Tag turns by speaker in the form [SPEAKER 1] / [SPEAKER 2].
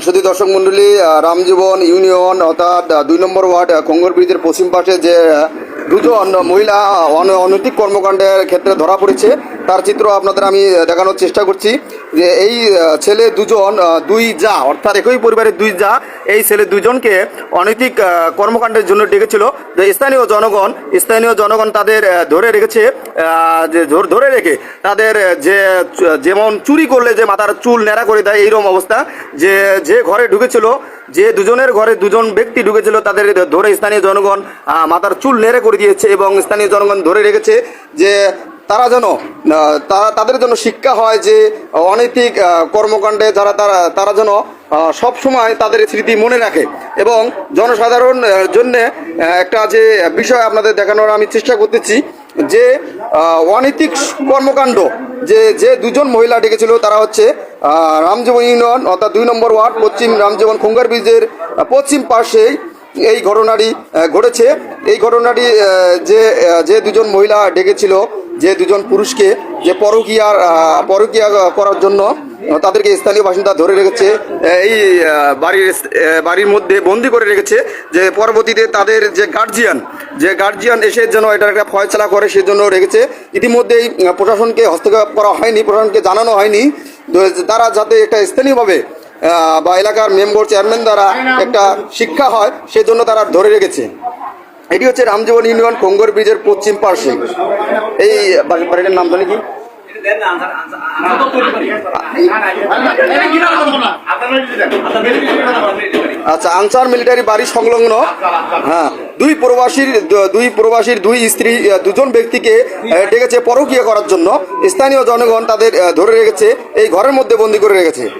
[SPEAKER 1] শুধু দর্শক মন্ডলী রামজীবন ইউনিয়ন অর্থাৎ দুই নম্বর ওয়ার্ড কঙ্গর ব্রিজের পশ্চিম পাশে যে দুজন মহিলা অন- অনৈতিক কর্মকাণ্ডের ক্ষেত্রে ধরা পড়েছে। তার চিত্র আপনাদের আমি দেখানোর চেষ্টা করছি যে এই ছেলে দুজন দুই যা, অর্থাৎ একই পরিবারের দুই যা, এই ছেলে দুজনকে অনৈতিক কর্মকাণ্ডের জন্য ডেকেছিল। যে স্থানীয় জনগণ স্থানীয় জনগণ তাদের ধরে রেখেছে যে ধর- রেখে তাদের যে যেমন চুরি করলে যে মাথার চুল ন্যাড়া করে দেয়, এইরকম অবস্থা। যে যে ঘরে ঢুকেছিল, যে দুজনের ঘরে দুজন ব্যক্তি ঢুকেছিল, তাদের ধরে স্থানীয় জনগণ মাথার চুল নেড়ে করে দিয়েছে এবং স্থানীয় জনগণ ধরে রেখেছে যে তারা যেন তাদের জন্য শিক্ষা হয় যে, অনৈতিক কর্মকাণ্ডে যারা তারা তারা যেন সব সময় তাদের স্মৃতি মনে রাখে। এবং জনসাধারণ জন্য একটা যে বিষয় আপনাদের দেখানোর আমি চেষ্টা করতেছি যে অনৈতিক কর্মকাণ্ড, যে যে দুজন মহিলা ডেকেছিল, তারা হচ্ছে রামজীবন ইউনিয়ন, অর্থাৎ দুই নম্বর ওয়ার্ড, পশ্চিম রামজীবন খুঙ্গার ব্রিজের পশ্চিম পাশেই এই ঘটনাটি ঘটেছে। এই ঘটনাটি যে যে দুজন মহিলা ডেকেছিল যে দুজন পুরুষকে যে পরকীয়ার পরকীয়া করার জন্য তাদেরকে স্থানীয় বাসিন্দা ধরে রেখেছে এই বাড়ির বাড়ির মধ্যে বন্দি করে রেখেছে, যে পরবর্তীতে তাদের যে গার্জিয়ান যে গার্জিয়ান এসে যেন এটার একটা ফয়সলা করে সেজন্য রেখেছে। ইতিমধ্যেই প্রশাসনকে হস্তক্ষেপ করা হয়নি, প্রশাসনকে জানানো হয়নি। তারা যাতে একটা স্থানীয়ভাবে বা এলাকার মেম্বার চেয়ারম্যান দ্বারা একটা শিক্ষা হয়, সেজন্য তারা ধরে রেখেছে। এটি হচ্ছে রামজীবন ইউনিয়ন কোঙ্গর ব্রিজের পশ্চিম পার্শ্বে। এই বাড়ি- বাড়িটার নাম জানি কি? আচ্ছা আনসার মিলিটারি বাড়ি সংলগ্ন। হ্যাঁ দুই প্রবাসীর দুই প্রবাসীর দুই স্ত্রী দুজন ব্যক্তিকে ডেকেছে পরকীয়া করার জন্য। স্থানীয় জনগণ তাদের ধরে রেখেছে, এই ঘরের মধ্যে বন্দি করে রেখেছে।